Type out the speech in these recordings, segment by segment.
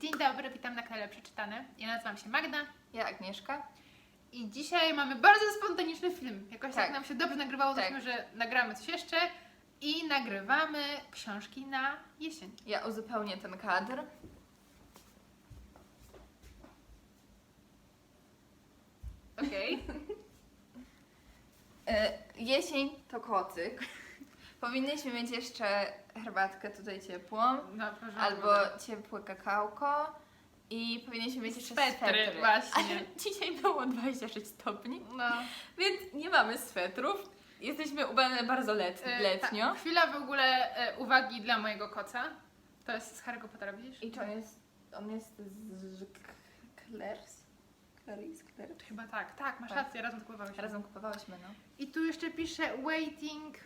Dzień dobry, witam na kanale Przeczytane. Ja nazywam się Magda Ja Agnieszka. i dzisiaj mamy bardzo spontaniczny film. Jakoś tak, Tak. nam się dobrze nagrywało, Tak. że nagramy coś jeszcze i nagrywamy książki na jesień. Ja uzupełnię ten kadr. Okej. E, Jesień to kocyk. Powinniśmy mieć jeszcze herbatkę tutaj ciepłą, No, proszę albo ciepłe kakałko i powinniśmy mieć jeszcze Swetry, swetry. właśnie. Ale dzisiaj było 26 stopni, No. więc nie mamy swetrów. Jesteśmy ubrane bardzo let, E, letnio. Tak, chwila w ogóle e, uwagi dla mojego koca. To jest z Harry'ego Pottera, widzisz? I to jest, on jest z Claire's? Clarice? Claire? Chyba tak, tak, masz Tak. rację, razem kupowaliśmy. Razem kupowałyśmy, no. I tu jeszcze pisze waiting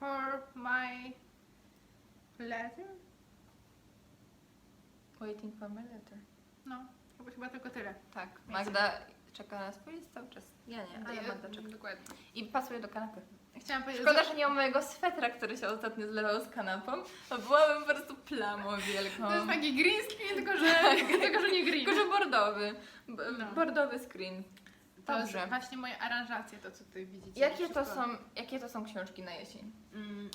for my letter. Waiting for my letter. No, chyba, chyba tylko tyle. Tak, Magda czeka na swój list cały czas. Ja nie, ale Magda czeka. Dokładnie. I pasuje do kanapy. Chciałam powiedzieć, Szkoda, że nie mam mojego swetra, który się ostatnio zlewał z kanapą, bo byłabym po prostu plamą wielką. to jest taki green screen, tylko że, tylko, że nie green. Tylko, że bordowy. B- No. Bordowy screen. To jest Dobrze. właśnie moje aranżacje, to co tutaj widzicie. Jakie to, Wszystko. są, jakie to są książki na jesień? Mm,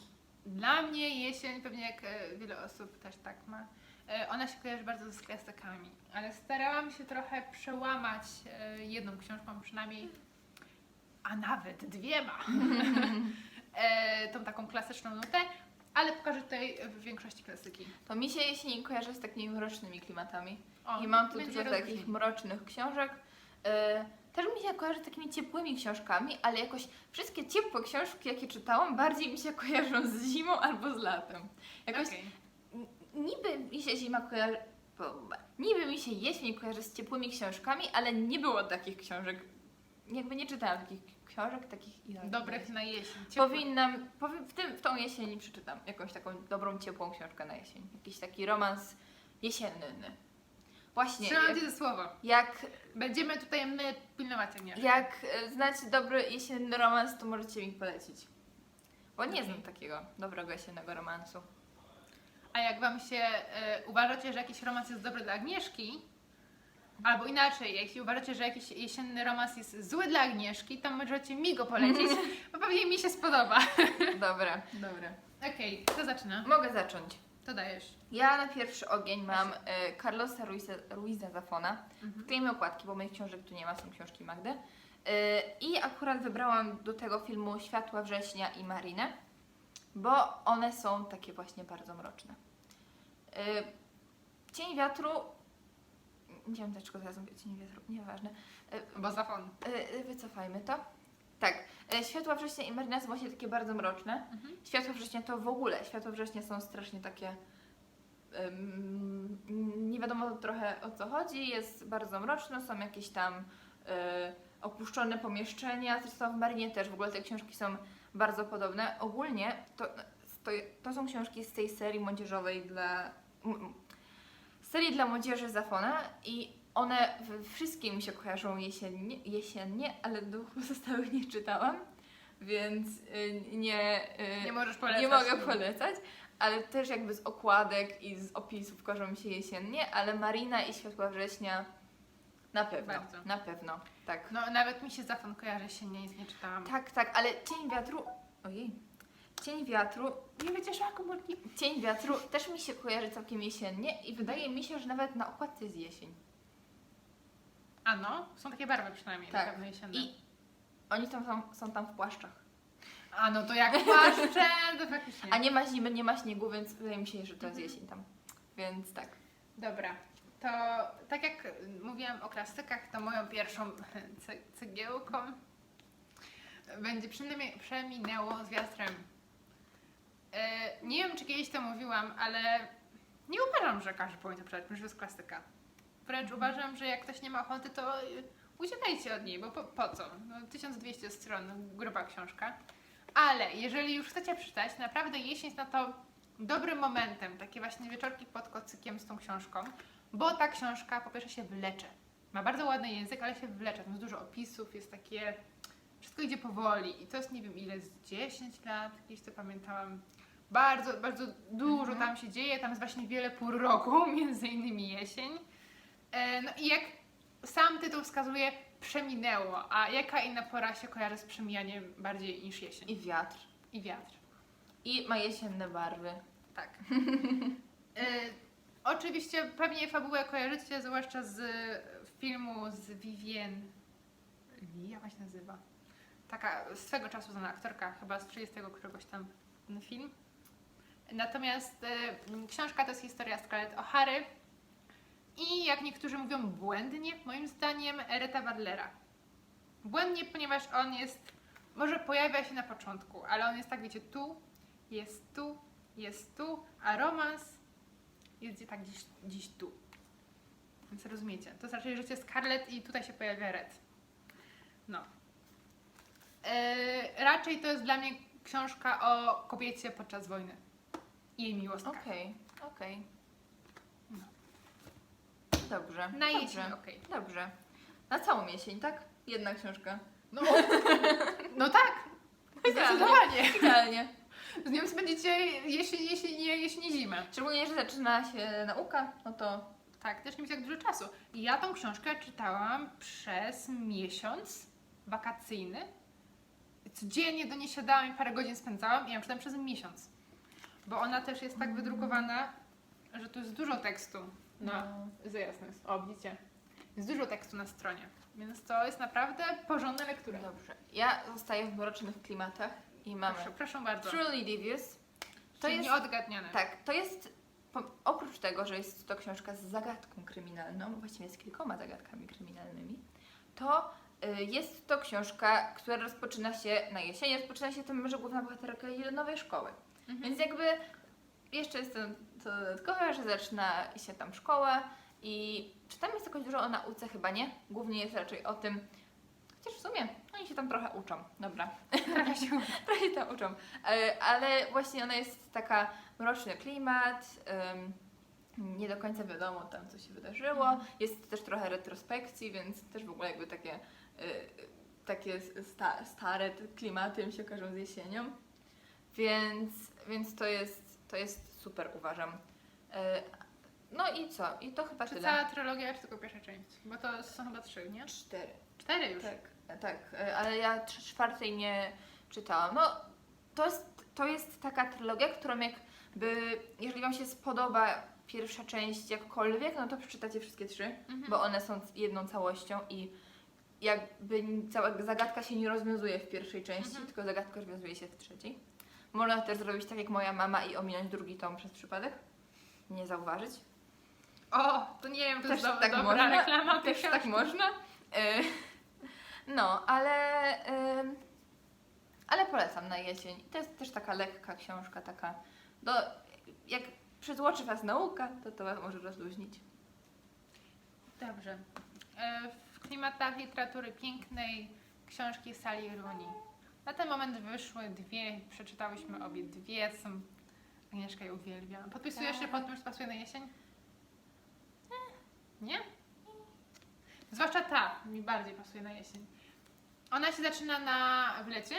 Dla mnie jesień, pewnie jak e, wiele osób też tak ma, e, ona się kojarzy bardzo z klasykami, ale starałam się trochę przełamać e, jedną książką przynajmniej, a nawet dwiema, e, tą taką klasyczną nutę, ale pokażę tutaj w większości klasyki. To mi się jesień kojarzy z takimi mrocznymi klimatami. O, I mam tu będzie dużo rozwój. takich mrocznych książek. E, Też mi się kojarzy z takimi ciepłymi książkami, ale jakoś wszystkie ciepłe książki, jakie czytałam, bardziej mi się kojarzą z zimą albo z latem. Jakoś. N- Niby mi się zima kojarzy. Niby mi się jesień kojarzy z ciepłymi książkami, ale nie było takich książek. Jakby nie czytałam takich książek, takich ile. Dobrych na jesień. ciepłe. Powinnam, powi- w, tym, w tą jesień przeczytam jakąś taką dobrą, ciepłą książkę na jesień. Jakiś taki romans jesienny. Właśnie, Trzymam Cię za słowo. jak, Będziemy tutaj my pilnować Agnieszkę. jak e, znacie dobry jesienny romans, to możecie mi polecić. Bo nie znam takiego dobrego jesiennego romansu. A jak Wam się e, uważacie, że jakiś romans jest dobry dla Agnieszki, albo inaczej, jeśli uważacie, że jakiś jesienny romans jest zły dla Agnieszki, to możecie mi go polecić, bo pewnie mi się spodoba. Dobra, dobra. Okej, kto zaczyna? Mogę zacząć. To dajesz. Ja na pierwszy ogień mam e, Carlosa Ruiza, Ruiza Zafona. Mhm. Wklejmy okładki, bo moich książek tu nie ma, są książki Magdy. E, I akurat wybrałam do tego filmu Światła Września i Marinę, bo one są takie właśnie bardzo mroczne. E, Cień wiatru. Nie wiem dlaczego teraz mówię cień wiatru, nieważne. E, Bo zafon. e, wycofajmy to. Tak, Światła Września i Marina są właśnie takie bardzo mroczne. Mhm. Światła września to w ogóle, światła września są strasznie takie. nie wiadomo trochę o co chodzi, jest bardzo mroczno, są jakieś tam y, opuszczone pomieszczenia. Zresztą w Marinie też w ogóle te książki są bardzo podobne. Ogólnie to, to, to są książki z tej serii młodzieżowej dla. serii dla młodzieży Zafona i one wszystkie mi się kojarzą jesiennie, jesiennie ale dwóch pozostałych nie czytałam, więc y, nie, y, Nie możesz polecać. nie mogę polecać, ale też jakby z okładek i z opisów kojarzą mi się jesiennie, ale Marina i Światła Września na pewno, Bardzo. na pewno, tak. No nawet mi się zafon kojarzy się, nie, nie czytałam. Tak, tak, ale Cień Wiatru, ojej, Cień Wiatru, Nie wycieszła komórki. Cień Wiatru też mi się kojarzy całkiem jesiennie i wydaje mi się, że nawet na okładce jest jesień. A no, są takie barwy przynajmniej, Tak. jesienne. I oni tam są, są tam w płaszczach. A no to jak płaszcze, to faktycznie. A nie ma zimy, nie ma śniegu, więc wydaje mi się, że to jest Mhm. jesień tam. Więc tak. Dobra, to tak jak mówiłam o klasykach, to moją pierwszą ce- cegiełką będzie przynajmniej przeminęło z wiatrem. E, nie wiem, czy kiedyś to mówiłam, ale nie uważam, że każdy powinien to przeczytać, ponieważ to jest klasyka. Wręcz uważam, że jak ktoś nie ma ochoty, to y, uciekajcie od niej, bo po, po co? No, 1200 stron, gruba książka. Ale jeżeli już chcecie przeczytać, naprawdę jesień jest na to dobrym momentem, takie właśnie wieczorki pod kocykiem z tą książką, bo ta książka po pierwsze się wlecze. Ma bardzo ładny język, ale się wlecze. Tam jest dużo opisów, jest takie. Wszystko idzie powoli i to jest nie wiem ile, z 10 lat, kiedyś to pamiętałam. Bardzo, bardzo dużo Mhm. tam się dzieje, tam jest właśnie wiele pór roku, między innymi jesień. E, no i jak sam tytuł wskazuje, przeminęło, a jaka inna pora się kojarzy z przemijaniem bardziej niż jesień? I wiatr. I wiatr. I ma jesienne barwy. Tak. e, oczywiście pewnie fabułę kojarzycie, zwłaszcza z filmu z Vivien Lee, jak się nazywa? Taka swego czasu znana aktorka, chyba z 30 któregoś tam ten film. Natomiast e, książka to jest historia Scarlett O'Hary jak niektórzy mówią błędnie, moim zdaniem Reta Badlera. Błędnie, ponieważ on jest, może pojawia się na początku, ale on jest tak, wiecie, tu, jest tu, jest tu, a romans jest tak gdzieś, gdzieś tu. Więc rozumiecie, to jest raczej życie Scarlett i tutaj się pojawia Red. No. E, raczej to jest dla mnie książka o kobiecie podczas wojny i jej miłostkach. Okej, okej. No. Dobrze. Na dobrze. jesień, okej. Dobrze. Na całą jesień, tak? Jedna książka. No, no tak, zdecydowanie. Idealnie. Z nią spędzicie jesień, jesień, nie, jesień i zimę. Szczególnie, że zaczyna się nauka, no to Tak, też nie mieć tak dużo czasu. I ja tą książkę czytałam przez miesiąc wakacyjny. Codziennie do niej siadałam i parę godzin spędzałam i ją czytam przez miesiąc. Bo ona też jest tak wydrukowana, że tu jest dużo tekstu. No. za jasne jest. O, widzicie? Jest dużo tekstu na stronie. Więc to jest naprawdę porządna lektura. dobrze. Ja zostaję w mrocznych klimatach i mamy Proszę, proszę bardzo. Truly Devious. To Czyli jest, nieodgadniane. tak, to jest, po- oprócz tego, że jest to książka z zagadką kryminalną, właściwie z kilkoma zagadkami kryminalnymi, to y, jest to książka, która rozpoczyna się na jesieni, rozpoczyna się tym, że główna bohaterka idzie do nowej szkoły. Mhm. Więc jakby jeszcze jest to dodatkowe, że zaczyna się tam szkołę i czy tam jest jakoś dużo o nauce? Chyba nie. Głównie jest raczej o tym, chociaż w sumie oni się tam trochę uczą. Dobra, Trochę się trochę tam uczą. E, Ale właśnie ona jest taka mroczny klimat, nie do końca wiadomo tam, co się wydarzyło. Jest też trochę retrospekcji, więc też w ogóle jakby takie, e, takie sta, stare klimaty mi się kojarzą z jesienią. Więc, więc to, jest, to jest super, uważam. E, No i co? I to chyba Czy tyle. cała trylogia, czy tylko pierwsza część? Bo to są chyba trzy, nie? Cztery. Cztery już. Tak, tak, e, ale ja trz- czwartej nie czytałam. No, to jest, to jest taka trylogia, którą jakby, jeżeli Wam się spodoba pierwsza część jakkolwiek, no to przeczytacie wszystkie trzy, Mhm. bo one są jedną całością i jakby cała zagadka się nie rozwiązuje w pierwszej części, Mhm. tylko zagadka rozwiązuje się w trzeciej. Można też zrobić tak jak moja mama i ominąć drugi tom przez przypadek. Nie zauważyć. O, to nie wiem, to Też jest do, tak dobra można, reklama Też tak można. E, No, ale, em, ale polecam na jesień. To jest też taka lekka książka, taka do, jak przytłoczy Was nauka, to to Was może rozluźnić. Dobrze. E, W klimatach literatury pięknej książki Sally Rooney. Na ten moment wyszły dwie, przeczytałyśmy obie dwie, są... Agnieszka je uwielbia. Podpisujesz się Tak. pod tym, że pasuje na jesień? Nie? Zwłaszcza ta mi bardziej pasuje na jesień. Ona się zaczyna na w lecie,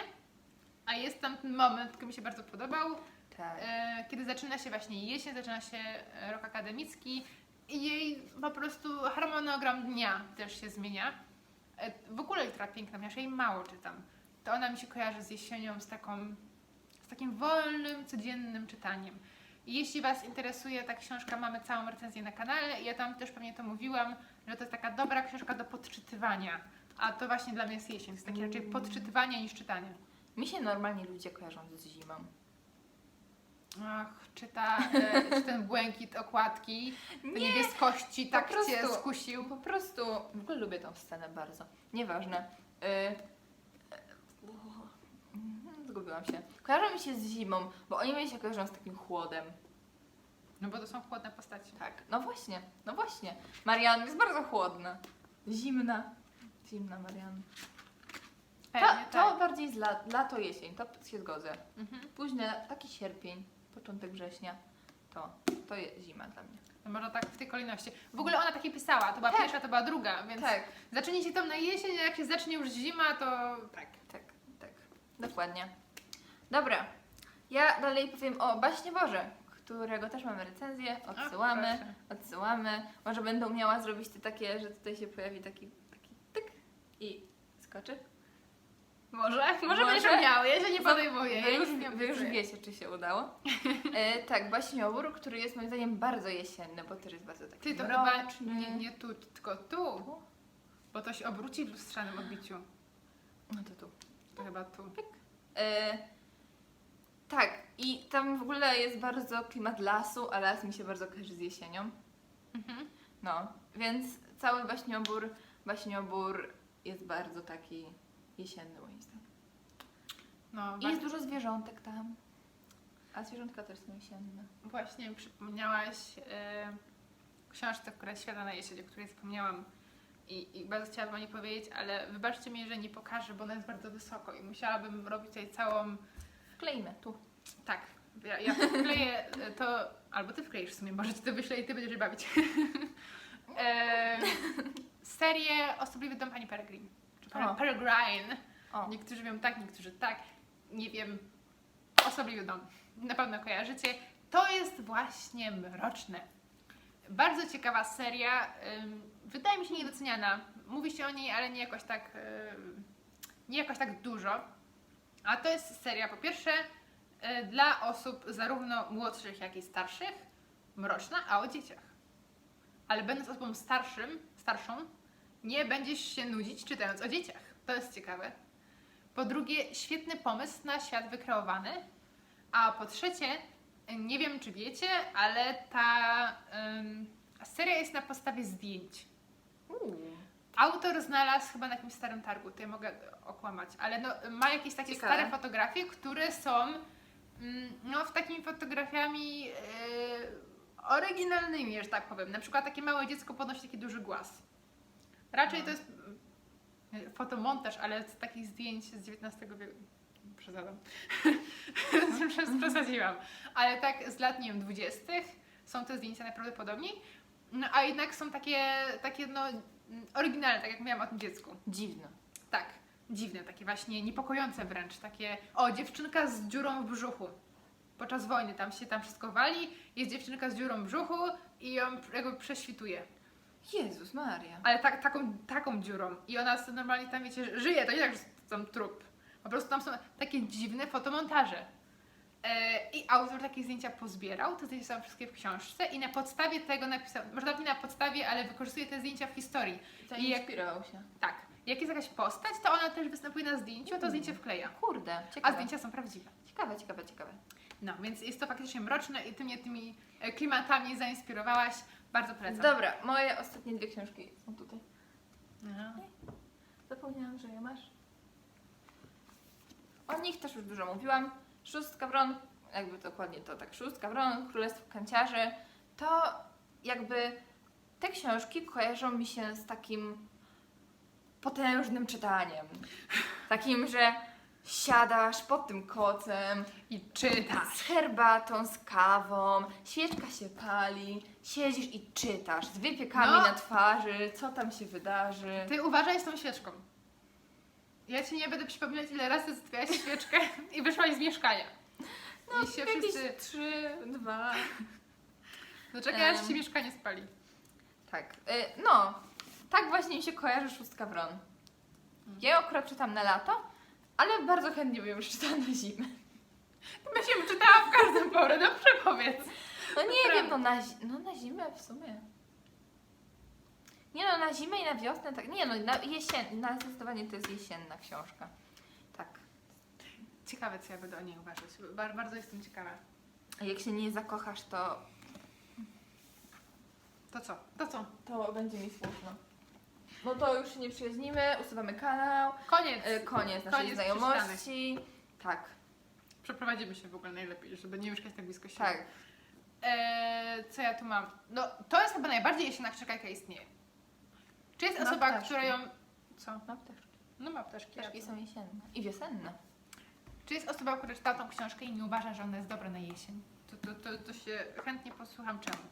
a jest tam ten moment, który mi się bardzo podobał, Tak. E, kiedy zaczyna się właśnie jesień, zaczyna się e, rok akademicki i jej po prostu harmonogram dnia też się zmienia. E, W ogóle litera piękna, ponieważ jej mało czytam. To ona mi się kojarzy z jesienią, z taką, z takim wolnym, codziennym czytaniem. I jeśli Was interesuje ta książka, mamy całą recenzję na kanale i ja tam też pewnie to mówiłam, że to jest taka dobra książka do podczytywania. A to właśnie dla mnie jest jesień, to jest takie raczej podczytywanie niż czytanie. Mi się normalnie ludzie kojarzą z zimą. Ach, czy, ta, czy ten błękit okładki, te Nie, niebieskości tak prostu. Cię skusił? Po prostu, w ogóle lubię tą scenę bardzo. Nieważne. Y, Zgubiłam się. Kojarzą mi się z zimą, bo oni mi się kojarzą z takim chłodem. No bo to są chłodne postaci. Tak, no właśnie, no właśnie. Marian jest bardzo chłodna. Zimna. Zimna Marian. To, Pewnie to tak. bardziej z lat, lato, jesień, to się zgodzę. Mhm. Późny, taki sierpień, początek września, to, to jest zima dla mnie. To może tak w tej kolejności. W ogóle ona takie pisała, to była Tak. pierwsza, to była druga, więc Tak, zacznijcie tam na jesień, a jak się zacznie już zima, to tak. tak, tak. Dokładnie. Dobra. Ja dalej powiem o Baśnie Boże, którego też mamy recenzję, odsyłamy, odsyłamy. Może będę umiała zrobić te takie, że tutaj się pojawi taki, taki tyk i skoczy. Może? Może będziesz umiały, ja się nie podejmuję. Wy ja już, nie wy już wiecie, czy się udało. E, tak, Baśniowór, który jest moim zdaniem bardzo jesienny, bo też jest bardzo taki Ty to chyba nie, nie tu, tylko tu, bo to się obróci w lustrzanym odbiciu. No to tu. To chyba tu. E, tak, i tam w ogóle jest bardzo klimat lasu, a las mi się bardzo kojarzy z jesienią. Mhm. No, więc cały baśniobór, baśniobór jest bardzo taki jesienny moim zdaniem. No, I jest dużo zwierzątek tam. A zwierzątka też są jesienne. Właśnie przypomniałaś e, książce, która świata na jesień, o której zapomniałam i, i bardzo chciałabym o niej powiedzieć, ale wybaczcie mi, że nie pokażę, bo ona jest bardzo wysoko i musiałabym robić tutaj całą... Wkleimy tu. Tak, ja, ja wkleję e, to... Albo ty wkleisz w sumie, może ci to wyślę i ty będziesz się bawić. e, serię Osobliwy dom pani Peregrine. Czy O. Peregrine. O, Niektórzy mówią tak, niektórzy tak. Nie wiem. Osobliwy dom. Na pewno kojarzycie. To jest właśnie mroczne. Bardzo ciekawa seria. ym, Wydaje mi się niedoceniana. Mówi się o niej, ale nie jakoś tak, ym, nie jakoś tak dużo. A to jest seria po pierwsze y, dla osób zarówno młodszych, jak i starszych. Mroczna, a o dzieciach. Ale będąc osobą starszym, starszą, nie będziesz się nudzić czytając o dzieciach. To jest ciekawe. Po drugie, świetny pomysł na świat wykreowany. A po trzecie, nie wiem czy wiecie, ale ta ym, seria jest na podstawie zdjęć. Autor znalazł chyba na jakimś starym targu, tutaj mogę okłamać, ale no, ma jakieś takie Ciekawe. stare fotografie, które są mm, no, w takimi fotografiami yy, oryginalnymi, że tak powiem. Na przykład takie małe dziecko podnosi taki duży głaz. Raczej No. to jest mm, fotomontaż, ale z takich zdjęć z XIX wieku. Przesadzam. Przes- Przesadziłam. Ale tak z lat, nie wiem, 20. są te zdjęcia najprawdopodobniej. No a jednak są takie, takie no, mm, oryginalne, tak jak mówiłam o tym dziecku. Dziwne. Tak, dziwne, takie właśnie niepokojące wręcz, takie o, dziewczynka z dziurą w brzuchu. Podczas wojny tam się tam wszystko wali, jest dziewczynka z dziurą w brzuchu i ją jakby prześwituje. Jezus Maria. Ale tak, taką, taką dziurą. I ona sobie normalnie tam, wiecie, żyje, to nie tak, że tam trup. Po prostu tam są takie dziwne fotomontaże. E, I autor takie zdjęcia pozbierał, te zdjęcia są wszystkie w książce i na podstawie tego napisał, może nawet nie na podstawie, ale wykorzystuje te zdjęcia w historii. I jak- się. Tak, jak jest jakaś postać, to ona też występuje na zdjęciu, a to zdjęcie wkleja. Kurde, A ciekawe. zdjęcia są prawdziwe. Ciekawe, ciekawe, ciekawe. No, więc jest to faktycznie mroczne i ty mnie tymi e, klimatami zainspirowałaś. Bardzo polecam. Dobra, moje ostatnie dwie książki są tutaj. No. Zapomniałam, że je masz. O nich też już dużo mówiłam. Szóstka Wron, jakby dokładnie to tak, Szóstka Wron, Królestwo Kanciarzy, to jakby te książki kojarzą mi się z takim potężnym czytaniem. Takim, że siadasz pod tym kocem, I czytasz. z herbatą, z kawą, świeczka się pali, siedzisz i czytasz z wypiekami No. na twarzy, co tam się wydarzy. Ty uważaj z tą świeczką. Ja ci nie będę przypominać, ile razy zastwiałaś świeczkę i wyszłaś z mieszkania. No, I się jakieś wszyscy... trzy, dwa. Doczekaj, aż Em. ci mieszkanie spali. Tak, y, no, tak właśnie mi się kojarzy szóstka Wron. Ja ją akurat czytam na lato, ale bardzo chętnie bym ją przeczytała na zimę. Byś ją czytała w każdą porę, no przepowiedz. No nie Prawda. wiem, no na, zi- no na zimę w sumie. Nie no, na zimę i na wiosnę, tak, nie no, na jesień, na zdecydowanie to jest jesienna książka. Tak. Ciekawe, co ja będę o niej uważać. Bar- bardzo jestem ciekawa. A jak się nie zakochasz, to, To co? To co? to będzie mi smutno. No to już się nie przyjaźnimy, usuwamy kanał, Koniec. y, koniec naszej Koniec znajomości. Tak, Przeprowadzimy się w ogóle najlepiej, żeby nie mieszkać tak blisko siebie. tak. Eee, co ja tu mam? No, to jest chyba najbardziej jesienna książka, jaka istnieje. Czy jest Ma osoba, ptaszki. która ją... Co? No ptaszki. No ma ptaszki. Ptaszki są jesienne. I wiosenne. Czy jest osoba, która czyta tą książkę i nie uważa, że ona jest dobra na jesień? To, to, to, to się chętnie posłucham czemu.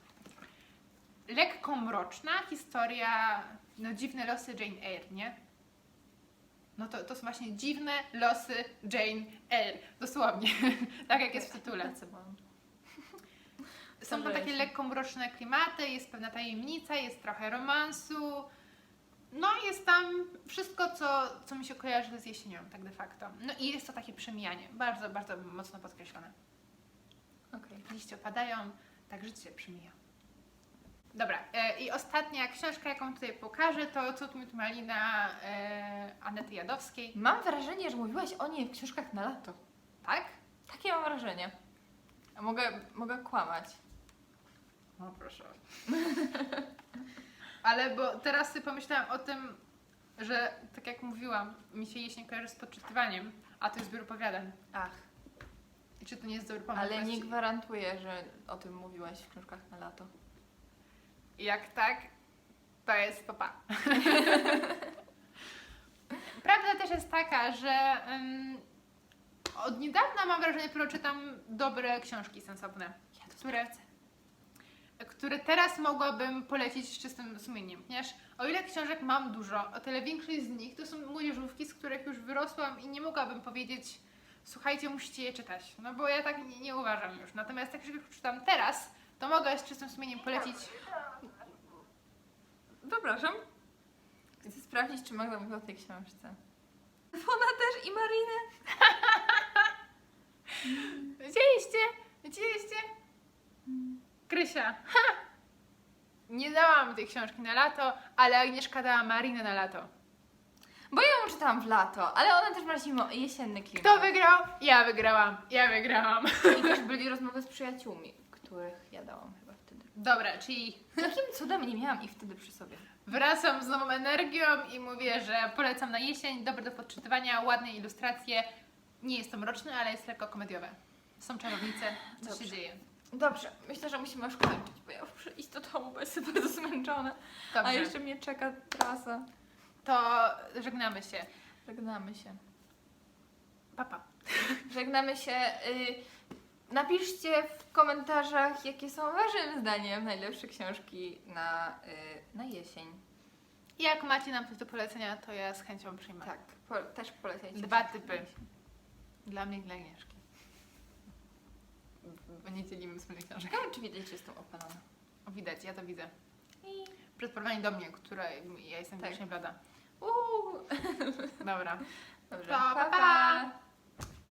Lekko mroczna historia, no dziwne losy Jane Eyre, nie? No to, to są właśnie dziwne losy Jane Eyre. Dosłownie. tak jak jest w tytule. Tacy byłam. Są tam takie lekko mroczne klimaty, jest pewna tajemnica, jest trochę romansu. No jest tam wszystko, co, co mi się kojarzy z jesienią, tak de facto. No i jest to takie przemijanie, bardzo, bardzo mocno podkreślone. Okej. Liście opadają, tak życie przemija. Dobra, e, i ostatnia książka, jaką tutaj pokażę, to Cud mit Malina e, Anety Jadowskiej. Mam wrażenie, że mówiłaś o niej w książkach na lato. Tak? Takie mam wrażenie. A mogę, mogę kłamać. O proszę. Ale bo teraz sobie pomyślałam o tym, że tak jak mówiłam, mi się jesień kojarzy z podczytywaniem, a to jest zbiór opowiadań. Ach, I czy to nie jest dobry pomysł? ale nie właściwie? gwarantuję, że o tym mówiłaś w książkach na lato. Jak tak, to jest popa. Prawda też jest taka, że ym, od niedawna mam wrażenie, że czytam dobre książki sensowne, Ja to które, które teraz mogłabym polecić z czystym sumieniem. Ponieważ o ile książek mam dużo, o tyle większość z nich to są młodzieżówki, z których już wyrosłam i nie mogłabym powiedzieć słuchajcie, musicie je czytać. No bo ja tak nie, nie uważam już. Natomiast jak już czytam teraz, to mogę z czystym sumieniem polecić Przepraszam. Chcę sprawdzić, czy Magda mówiła o tej książce. Ona też i Marinę. Widzieliście? Widzieliście? Krysia. Ha! Nie dałam tej książki na lato, ale Agnieszka dała Marinę na lato. Bo ja ją czytałam w lato, ale ona też ma zimo- jesienny klimat. Kto wygrał? Ja wygrałam. Ja wygrałam. I też byli rozmowy z przyjaciółmi, których ja dałam chyba wtedy. Dobra, czyli Jakim cudem nie miałam ich wtedy przy sobie? wracam z nową energią i mówię, że polecam na jesień, dobre do podczytywania, ładne ilustracje. Nie jest to mroczne, ale jest lekko komediowe. Są czarownice, co Dobrze. się dzieje. Dobrze, myślę, że musimy już kończyć, bo ja już muszę iść do domu, bo jestem bardzo zmęczona. A Dobrze, jeszcze mnie czeka trasa. to żegnamy się. Żegnamy się. Papa. Żegnamy się. Y, napiszcie w komentarzach, jakie są waszym zdaniem najlepsze książki na, y, na jesień. Jak macie nam coś do polecenia, to ja z chęcią przyjmę. Tak, po, też polecajcie. Dwa książki typy. jesień. Dla mnie i dla Agnieszki. Bo nie dzielimy wspólnych książek. Ciekawe, czy widać, że jestem opalona. O, Widać, ja to widzę. Przed porównaniem do mnie, która ja jestem Tak. wiecznie blada. Uuu. Dobra. Dobrze. Pa, pa. pa.